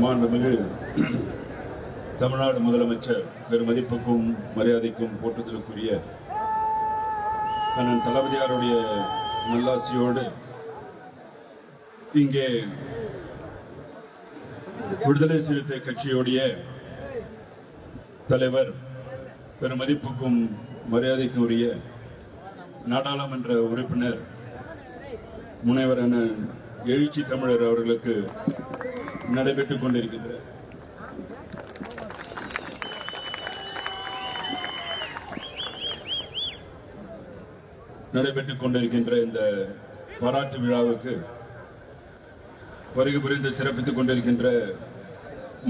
மாண்புமிகு தமிழ்நாடு முதலமைச்சர் பெருமதிப்புக்கும் மரியாதைக்கும் போற்றுதலுக்குரிய அண்ணன் தளபதியாருடைய நல்லாசியோடு இங்கே விடுதலை சிறுத்தை கட்சியுடைய தலைவர் பெருமதிப்புக்கும் மரியாதைக்கும் உரிய நாடாளுமன்ற உறுப்பினர் முனைவர் அண்ணன் எழுச்சி தமிழர் அவர்களுக்கு நடைபெற்றுக் கொண்டிருக்கின்றது. நடைபெற்றுக் கொண்டிருக்கின்ற இந்த பாராட்டு விழாவுக்கு வருகை புரிந்து சிறப்பித்துக் கொண்டிருக்கின்ற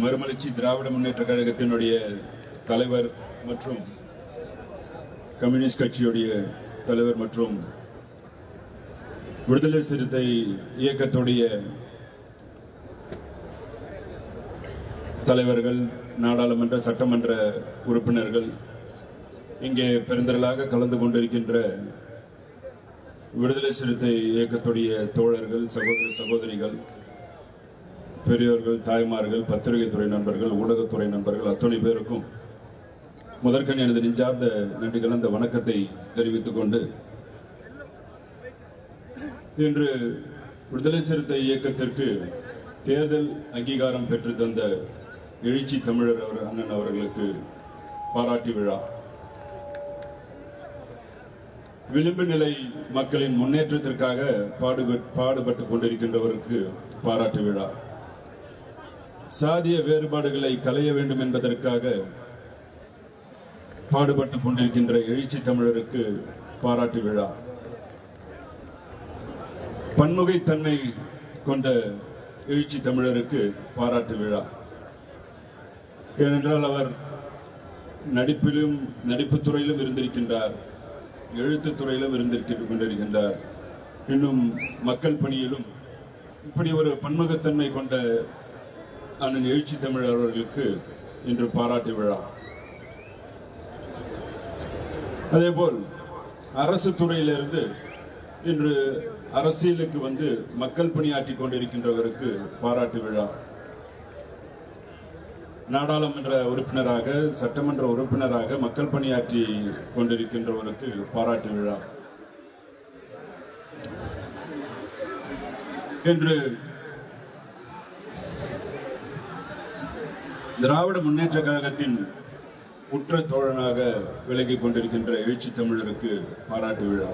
மறுமலர்ச்சி திராவிட முன்னேற்ற கழகத்தினுடைய தலைவர் மற்றும் கம்யூனிஸ்ட் கட்சியுடைய தலைவர் மற்றும் விடுதலை சிறுத்தை இயக்கத்துடைய தலைவர்கள் நாடாளுமன்ற சட்டமன்ற உறுப்பினர்கள் இங்கே பெருந்திரளாக கலந்து கொண்டிருக்கின்ற விடுதலை சிறுத்தை இயக்கத்துடைய தோழர்கள் சகோதர சகோதரிகள் பெரியோர்கள் தாய்மார்கள் பத்திரிகைத்துறை நண்பர்கள் ஊடகத்துறை நண்பர்கள் அத்தனை பேருக்கும் முதற்கண் எனது நெஞ்சார்ந்த நன்றி கலந்த வணக்கத்தை தெரிவித்துக் கொண்டு இன்று விடுதலை சிறுத்தை இயக்கத்திற்கு தேர்தல் அங்கீகாரம் பெற்று தந்த எழுச்சி தமிழர் அவர் அண்ணன் அவர்களுக்கு பாராட்டு விழா. விளிம்பு நிலை மக்களின் முன்னேற்றத்திற்காக பாடுபட்டு பாடுபட்டுக் கொண்டிருக்கின்றவருக்கு பாராட்டு விழா. சாதிய வேறுபாடுகளை களைய வேண்டும் என்பதற்காக பாடுபட்டுக் கொண்டிருக்கின்ற எழுச்சி தமிழருக்கு பாராட்டு விழா. பன்முகைத்தன்மை கொண்ட எழுச்சி தமிழருக்கு பாராட்டு விழா. ஏனென்றால் அவர் நடிப்பிலும் நடிப்புத் துறையிலும் இருந்திருக்கின்றார். எழுத்துத் துறையிலும் இருந்திருக்கின்ற கொண்டிருக்கின்றார். இன்னும் மக்கள் பணியிலும் இப்படி ஒரு பன்முகத்தன்மை கொண்ட அண்ணன் எழுச்சி தமிழர் அவர்களுக்கு இன்று பாராட்டு விழா. அதேபோல் அரசு துறையிலிருந்து இன்று அரசியலுக்கு வந்து மக்கள் பணியாற்றி கொண்டிருக்கின்றவருக்கு பாராட்டு விழா. நாடாளுமன்ற உறுப்பினராக சட்டமன்ற உறுப்பினராக மக்கள் பணியாற்றி கொண்டிருக்கின்றவருக்கு பாராட்டு விழா. என்று திராவிட முன்னேற்ற கழகத்தின் உற்ற தோழனாக விலகிக் கொண்டிருக்கின்ற எழுச்சி தமிழருக்கு பாராட்டு விழா.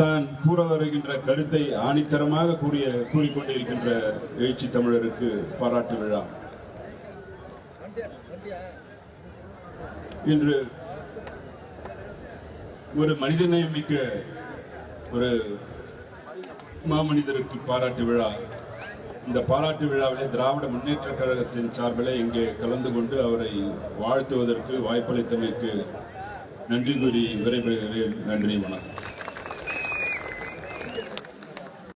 தான் கூற வருகின்ற கருத்தை ஆணித்தரமாக கூறிய கூறிக்கொண்டிருக்கின்ற எழுச்சி தமிழருக்கு பாராட்டு விழா. இன்று ஒரு மனிதநேயம் மிக்க ஒரு மாமனிதருக்கு பாராட்டு விழா. இந்த பாராட்டு விழாவிலே திராவிட முன்னேற்ற கழகத்தின் சார்பில் இங்கே கலந்து கொண்டு அவரை வாழ்த்துவதற்கு வாய்ப்பளித்தமைக்கு நன்றி கூறி விரைவுகிறேன் நன்றி வணக்கம்.